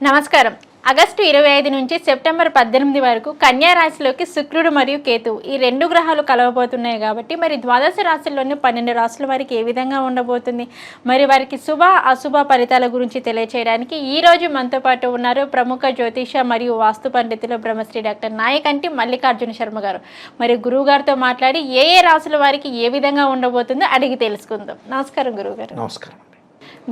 నమస్కారం. ఆగస్టు ఇరవై ఐదు నుంచి సెప్టెంబర్ పద్దెనిమిది వరకు కన్యా రాశిలోకి శుక్రుడు మరియు కేతువు ఈ రెండు గ్రహాలు కలవబోతున్నాయి కాబట్టి మరి ద్వాదశ రాశుల్లోని పన్నెండు రాశుల వారికి ఏ విధంగా ఉండబోతుంది? మరి వారికి శుభ అశుభ ఫలితాల గురించి తెలియచేయడానికి ఈ రోజు మనతో పాటు ఉన్నారు ప్రముఖ జ్యోతిష మరియు వాస్తు పండితులు బ్రహ్మశ్రీ డాక్టర్ నాయకంటి మల్లికార్జున శర్మ గారు. మరి గురువు గారితో మాట్లాడి ఏ ఏ రాశుల వారికి ఏ విధంగా ఉండబోతుందో అడిగి తెలుసుకుందాం. నమస్కారం గురువు గారు. నమస్కారం.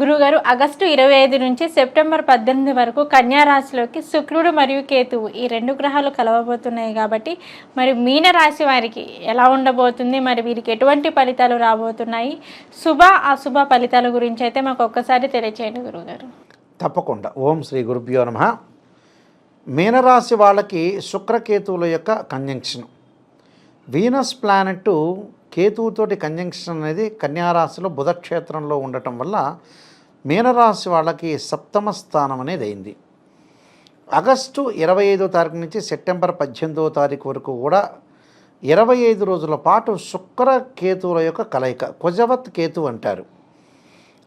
గురుగారు ఆగస్టు ఇరవై ఐదు నుంచి సెప్టెంబర్ పద్దెనిమిది వరకు కన్యా రాశిలోకి శుక్రుడు మరియు కేతువు ఈ రెండు గ్రహాలు కలవబోతున్నాయి కాబట్టి మరి మీన రాశి వారికి ఎలా ఉండబోతుంది? మరి వీరికి ఎటువంటి ఫలితాలు రాబోతున్నాయి? శుభ అశుభ ఫలితాల గురించి అయితే మాకు ఒక్కసారి తెలియచేయండి గురుగారు తప్పకుండా. ఓం శ్రీ గురుభ్యో నమ. మీనరాశి వాళ్ళకి శుక్రకేతువుల యొక్క కంజంక్షన్ వీనస్ ప్లానెట్ కేతువుతోటి కంజంక్షన్ అనేది కన్యారాశిలో బుధక్షేత్రంలో ఉండటం వల్ల మీనరాశి వాళ్ళకి సప్తమ స్థానం అనేది అయింది. ఆగస్టు ఇరవై ఐదో తారీఖు నుంచి సెప్టెంబర్ పద్దెనిమిదో తారీఖు వరకు కూడా ఇరవై ఐదు రోజుల పాటు శుక్ర కేతువుల యొక్క కలయిక కుజవత్ కేతు అంటారు.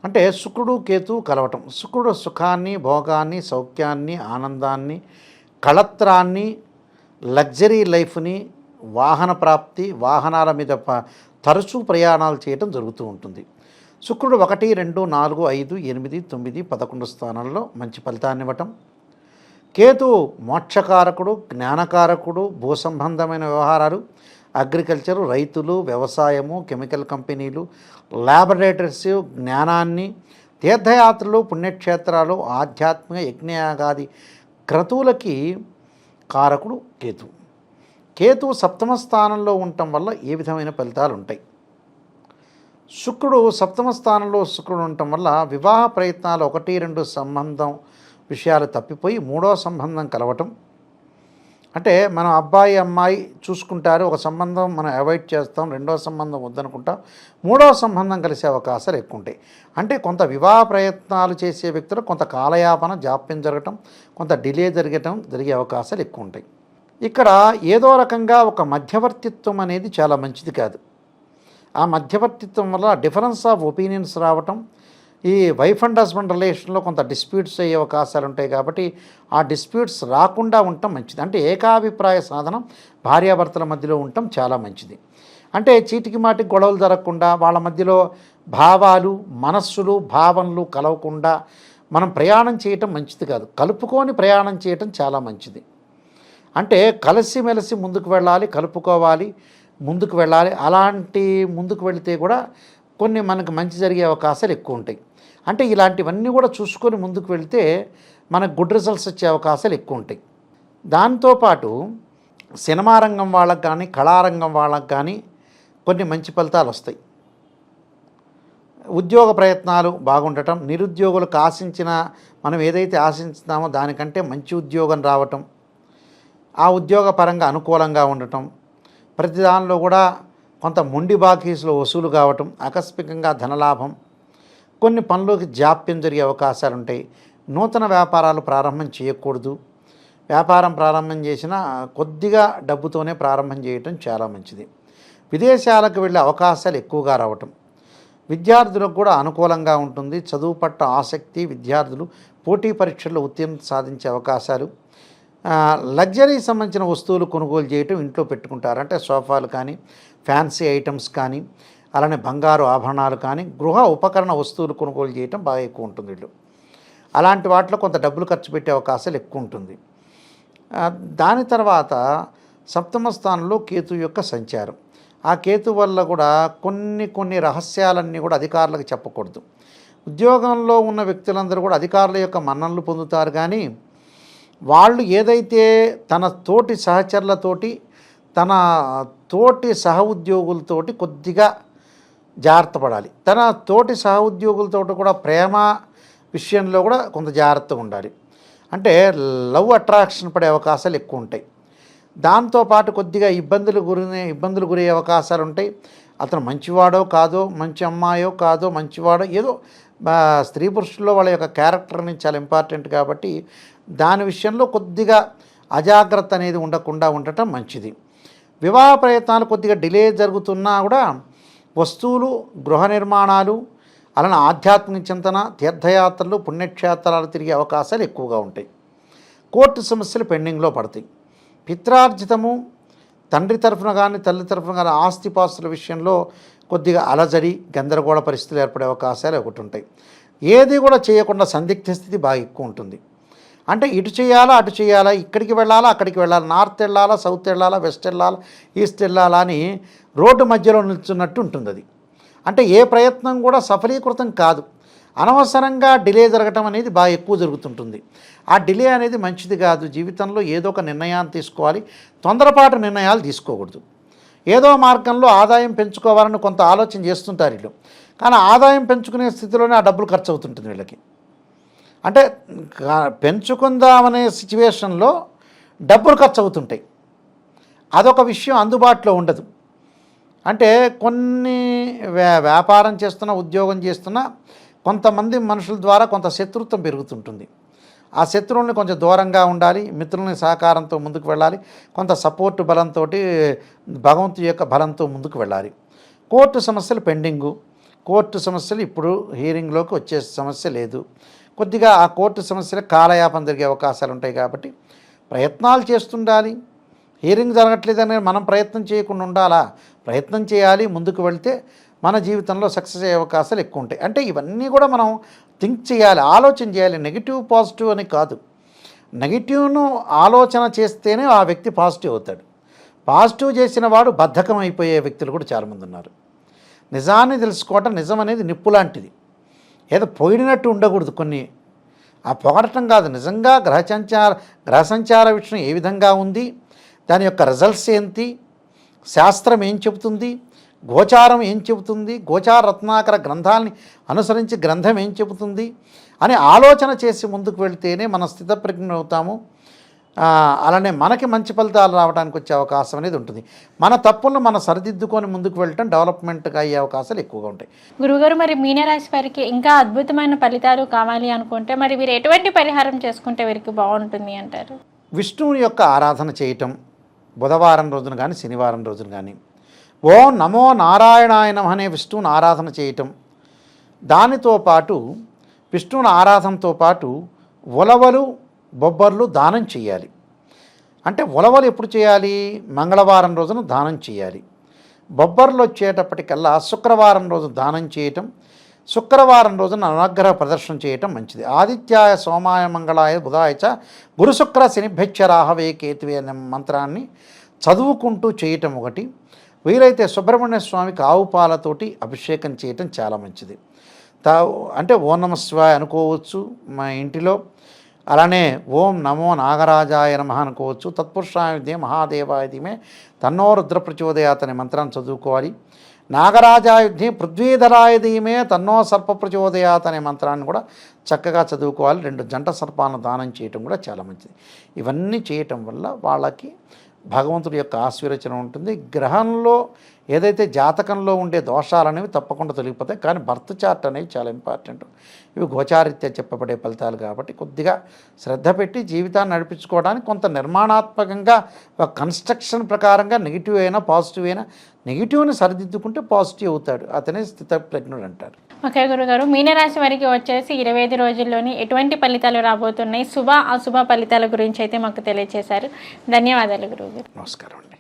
అంటే శుక్రుడు కేతు కలవటం. శుక్రుడు సుఖాన్ని భోగాన్ని సౌఖ్యాన్ని ఆనందాన్ని కళత్రాన్ని లగ్జరీ లైఫ్ని వాహన ప్రాప్తి వాహనాల మీద తరచూ ప్రయాణాలు చేయటం జరుగుతూ ఉంటుంది. శుక్రుడు ఒకటి రెండు నాలుగు ఐదు ఎనిమిది తొమ్మిది పదకొండు స్థానాల్లో మంచి ఫలితాన్ని ఇవ్వటం. కేతు మోక్షకారకుడు జ్ఞానకారకుడు భూ సంబంధమైన వ్యవహారాలు అగ్రికల్చరు రైతులు వ్యవసాయము కెమికల్ కంపెనీలు ల్యాబొరేటరీస్ జ్ఞానాన్ని తీర్థయాత్రలు పుణ్యక్షేత్రాలు ఆధ్యాత్మిక యజ్ఞయాగాది క్రతువులకి కారకుడు కేతు. కేతు సప్తమ స్థానంలో ఉండటం వల్ల ఏ విధమైన ఫలితాలు ఉంటాయి? శుక్రుడు సప్తమ స్థానంలో శుక్రుడు ఉండటం వల్ల వివాహ ప్రయత్నాలు ఒకటి రెండు సంబంధం విషయాలు తప్పిపోయి మూడో సంబంధం కలవటం. అంటే మనం అబ్బాయి అమ్మాయి చూసుకుంటారు ఒక సంబంధం మనం అవాయిడ్ చేస్తాం రెండో సంబంధం వద్దనుకుంటాం మూడో సంబంధం కలిసే అవకాశాలు ఎక్కువ ఉంటాయి అంటే కొంత వివాహ ప్రయత్నాలు చేసే వ్యక్తులు కొంత కాలయాపన జాప్యం జరగటం కొంత డిలే జరగటం జరిగే అవకాశాలు ఎక్కువ ఉంటాయి ఇక్కడ ఏదో రకంగా ఒక మధ్యవర్తిత్వం అనేది చాలా మంచిది కాదు. ఆ మధ్యవర్తిత్వం వల్ల డిఫరెన్స్ ఆఫ్ ఒపీనియన్స్ రావటం ఈ వైఫ్ అండ్ హస్బెండ్ రిలేషన్లో కొంత డిస్ప్యూట్స్ అయ్యే అవకాశాలు ఉంటాయి కాబట్టి ఆ డిస్ప్యూట్స్ రాకుండా ఉండటం మంచిది. అంటే ఏకాభిప్రాయ సాధనం భార్యాభర్తల మధ్యలో ఉండటం చాలా మంచిది. అంటే చీటికి మాటికి గొడవలు జరగకుండా వాళ్ళ మధ్యలో భావాలు మనస్సులు భావనలు కలవకుండా మనం ప్రయాణం చేయటం మంచిది కాదు. కలుపుకొని ప్రయాణం చేయటం చాలా మంచిది. అంటే కలిసిమెలిసి ముందుకు వెళ్ళాలి కలుపుకోవాలి. ముందుకు వెళ్ళాలి. అలాంటి ముందుకు వెళితే కూడా కొన్ని మనకు మంచి జరిగే అవకాశాలు ఎక్కువ ఉంటాయి. అంటే ఇలాంటివన్నీ కూడా చూసుకొని ముందుకు వెళితే మనకు గుడ్ రిజల్ట్స్ వచ్చే అవకాశాలు ఎక్కువ ఉంటాయి. దాంతోపాటు సినిమా రంగం వాళ్ళకి కానీ కళారంగం వాళ్ళకి కానీ కొన్ని మంచి ఫలితాలు వస్తాయి. ఉద్యోగ ప్రయత్నాలు బాగుండటం నిరుద్యోగులకు ఆశించిన మనం ఏదైతే ఆశించుతామో దానికంటే మంచి ఉద్యోగం రావటం ఆ ఉద్యోగ పరంగా అనుకూలంగా ఉండటం ప్రతి దానిలో కూడా కొంత మొండి బాకీసులు వసూలు కావటం ఆకస్మికంగా ధనలాభం కొన్ని పనులకు జాప్యం జరిగే అవకాశాలు ఉంటాయి నూతన వ్యాపారాలు ప్రారంభం చేయకూడదు. వ్యాపారం ప్రారంభం చేసిన కొద్దిగా డబ్బుతోనే ప్రారంభం చేయటం చాలా మంచిది. విదేశాలకు వెళ్ళే అవకాశాలు ఎక్కువగా రావటం. విద్యార్థులకు కూడా అనుకూలంగా ఉంటుంది. చదువు పట్ల ఆసక్తి విద్యార్థులు పోటీ పరీక్షల్లో ఉత్తీర్ణత సాధించే అవకాశాలు లగ్జరీకి లగ్జరీ సంబంధించిన వస్తువులు కొనుగోలు చేయటం ఇంట్లో పెట్టుకుంటారు. అంటే సోఫాలు కానీ ఫ్యాన్సీ ఐటమ్స్ కానీ అలానే బంగారు ఆభరణాలు కానీ గృహ ఉపకరణ వస్తువులు కొనుగోలు చేయటం బాగా ఎక్కువ ఉంటుంది వీళ్ళు అలాంటి వాటిలో కొంత డబ్బులు ఖర్చు పెట్టే అవకాశాలు ఎక్కువ ఉంటుంది. దాని తర్వాత సప్తమ స్థానంలో కేతు యొక్క సంచారం. ఆ కేతు వల్ల కూడా కొన్ని కొన్ని రహస్యాలన్నీ కూడా అధికారులకు చెప్పకూడదు. ఉద్యోగంలో ఉన్న వ్యక్తులందరూ కూడా అధికారుల యొక్క మన్ననలు పొందుతారు కానీ వాళ్ళు ఏదైతే తన తోటి సహచరులతోటి తన తోటి సహ ఉద్యోగులతోటి కొద్దిగా జాగ్రత్త పడాలి తన తోటి సహ ఉద్యోగులతో కూడా ప్రేమ విషయంలో కూడా కొంత జాగ్రత్తగా ఉండాలి. అంటే లవ్ అట్రాక్షన్ పడే అవకాశాలు ఎక్కువ ఉంటాయి. దాంతోపాటు కొద్దిగా ఇబ్బందులు గురి ఇబ్బందులు గురయ్యే అవకాశాలు ఉంటాయి. అతను మంచివాడో కాదో మంచి అమ్మాయో కాదో మంచివాడో ఏదో స్త్రీ పురుషుల్లో వాళ్ళ యొక్క క్యారెక్టర్ అనేది చాలా ఇంపార్టెంట్ కాబట్టి దాని విషయంలో కొద్దిగా అజాగ్రత్త అనేది ఉండకుండా ఉండటం మంచిది. వివాహ ప్రయత్నాలు కొద్దిగా డిలే జరుగుతున్నా కూడా వస్తువులు గృహ నిర్మాణాలు అలానే ఆధ్యాత్మిక చింతన తీర్థయాత్రలు పుణ్యక్షేత్రాలు తిరిగే అవకాశాలు ఎక్కువగా ఉంటాయి. కోర్టు సమస్యలు పెండింగ్లో పడతాయి. పిత్రార్జితము తండ్రి తరఫున కానీ తల్లి తరఫున కానీ ఆస్తిపాస్తుల విషయంలో కొద్దిగా అలజడి గందరగోళ పరిస్థితులు ఏర్పడే అవకాశాలు ఒకటి ఉంటాయి. ఏది కూడా చేయకుండా సందిగ్ధ స్థితి బాగా ఎక్కువ ఉంటుంది. అంటే ఇటు చేయాలా అటు చేయాలా ఇక్కడికి వెళ్ళాలా అక్కడికి వెళ్ళాలా నార్త్ వెళ్ళాలా సౌత్ వెళ్ళాలా వెస్ట్ వెళ్ళాలా ఈస్ట్ వెళ్ళాలా అని రోడ్డు మధ్యలో నిల్చున్నట్టు ఉంటుంది అది. అంటే ఏ ప్రయత్నం కూడా సఫలీకృతం కాదు. అనవసరంగా డిలే జరగటం అనేది బాగా ఎక్కువ జరుగుతుంటుంది. ఆ డిలే అనేది మంచిది కాదు. జీవితంలో ఏదో ఒక నిర్ణయాన్ని తీసుకోవాలి. తొందరపాటు నిర్ణయాలు తీసుకోకూడదు. ఏదో మార్గంలో ఆదాయం పెంచుకోవాలని కొంత ఆలోచన చేస్తుంటారు వీళ్ళు. కానీ ఆదాయం పెంచుకునే స్థితిలోనే ఆ డబ్బులు ఖర్చు అవుతుంటుంది వీళ్ళకి. అంటే పెంచుకుందామనే సిచ్యువేషన్లో డబ్బులు ఖర్చు అవుతుంటాయి అదొక విషయం అందుబాటులో ఉండదు. అంటే కొన్ని వ్యా- వ్యాపారం చేస్తున్న ఉద్యోగం చేస్తున్న కొంతమంది మనుషుల ద్వారా కొంత శత్రుత్వం పెరుగుతుంటుంది. ఆ శత్రువుల్ని కొంచెం దూరంగా ఉండాలి మిత్రులని సహకారంతో ముందుకు వెళ్ళాలి కొంత సపోర్ట్ బలంతో భగవంతు యొక్క బలంతో ముందుకు వెళ్ళాలి. కోర్టు సమస్యలు పెండింగు. కోర్టు సమస్యలు ఇప్పుడు హీరింగ్లోకి వచ్చే సమస్య లేదు. కొద్దిగా ఆ కోర్టు సమస్యలు కాలయాపన జరిగే అవకాశాలు ఉంటాయి కాబట్టి ప్రయత్నాలు చేస్తుండాలి. హీరింగ్ జరగట్లేదని మనం ప్రయత్నం చేయకుండా ఉండాలా? ప్రయత్నం చేయాలి ముందుకు వెళ్తే మన జీవితంలో సక్సెస్ అయ్యే అవకాశాలు ఎక్కువ ఉంటాయి. అంటే ఇవన్నీ కూడా మనం థింక్ చేయాలి ఆలోచన చేయాలి. నెగిటివ్ పాజిటివ్ అని కాదు. నెగిటివ్ను ఆలోచన చేస్తేనే ఆ వ్యక్తి పాజిటివ్ అవుతాడు. పాజిటివ్ చేసిన వాడు బద్ధకం అయిపోయే వ్యక్తులు కూడా చాలామంది ఉన్నారు. నిజాన్ని తెలుసుకోవటం నిజం అనేది నిప్పు లాంటిది. ఏదో పోయినట్టు ఉండకూడదు కొన్ని. ఆ పొగడటం కాదు. నిజంగా గ్రహ సంచార గ్రహ సంచార విషయం ఏ విధంగా ఉంది? దాని యొక్క రిజల్ట్స్ ఏంటి? శాస్త్రం ఏం చెబుతుంది? గోచారం ఏం చెబుతుంది? గోచార రత్నాకర గ్రంథాలని అనుసరించి గ్రంథం ఏం చెబుతుంది? అని ఆలోచన చేసి ముందుకు వెళ్తేనే మన స్థితప్రజ్ఞ అవుతాము. అలానే మనకి మంచి ఫలితాలు రావడానికి వచ్చే అవకాశం అనేది ఉంటుంది. మన తప్పులను మనం సరిదిద్దుకొని ముందుకు వెళ్ళటం డెవలప్మెంట్గా అయ్యే అవకాశాలు ఎక్కువగా ఉంటాయి. గురుగారు మరి మీనరాశి వారికి ఇంకా అద్భుతమైన ఫలితాలు కావాలి అనుకుంటే మరి వీరు ఎటువంటి పరిహారం చేసుకుంటే వీరికి బాగుంటుంది అంటారు? విష్ణువుని యొక్క ఆరాధన చేయటం బుధవారం రోజున కానీ శనివారం రోజున కానీ ఓం నమో నారాయణాయనం అనే విష్ణువుని ఆరాధన చేయటం. దానితో పాటు విష్ణువుని ఆరాధనతో పాటు ఉలవలు బొబ్బర్లు దానం చేయాలి. అంటే ఉలవలు ఎప్పుడు చేయాలి? మంగళవారం రోజున దానం చేయాలి. బొబ్బర్లు వచ్చేటప్పటికల్లా శుక్రవారం రోజు దానం చేయటం శుక్రవారం రోజున అనుగ్రహ ప్రదర్శన చేయటం మంచిది. ఆదిత్యాయ సోమాయ మంగళాయ బుధాయ చ గురు శుక్ర శనిభ్యచ్చ రాహవే కేతువే అనే మంత్రాన్ని చదువుకుంటూ చేయటం ఒకటి. వీలైతే సుబ్రహ్మణ్య స్వామికి ఆవు పాలతోటి అభిషేకం చేయటం చాలా మంచిది. తా అంటే ఓం నమ శివాయ అనుకోవచ్చు మా ఇంటిలో. అలానే ఓం నమో నాగరాజాయ నమ అనుకోవచ్చు. తత్పురుషాయ విద్యే తన్నో రుద్ర ప్రచోదయాత్ అనే మంత్రాన్ని చదువుకోవాలి. నాగరాజాయుద్ధి పృథ్వీధరాయుధీమే తన్నో సర్ప ప్రచోదయాత్ అనే మంత్రాన్ని కూడా చక్కగా చదువుకోవాలి. రెండు జంట సర్పాలను దానం చేయటం కూడా చాలా మంచిది. ఇవన్నీ చేయటం వల్ల వాళ్ళకి భగవంతుడి యొక్క ఆశీర్వచనం ఉంటుంది. గ్రహంలో ఏదైతే జాతకంలో ఉండే దోషాలు అనేవి తప్పకుండా తొలగిపోతాయి. కానీ బర్త్ చార్ట్ అనేవి చాలా ఇంపార్టెంట్. ఇవి గోచారిత్య చెప్పబడే ఫలితాలు కాబట్టి కొద్దిగా శ్రద్ధ పెట్టి జీవితాన్ని నడిపించుకోవడానికి కొంత నిర్మాణాత్మకంగా ఒక కన్స్ట్రక్షన్ ప్రకారంగా నెగిటివ్ అయినా పాజిటివ్ అయినా నెగిటివ్ని సరిదిద్దుకుంటే పాజిటివ్ అవుతాడు. అతనే స్థితప్రజ్ఞుడు అంటారు ఓకే గురుగారు. మీనరాశి వారికి వచ్చేసి ఇరవై ఐదు రోజుల్లోని ఎటువంటి ఫలితాలు రాబోతున్నాయి? శుభ అశుభ ఫలితాల గురించి అయితే మాకు తెలియజేశారు ధన్యవాదాలు గురువుగారు నమస్కారం అండి.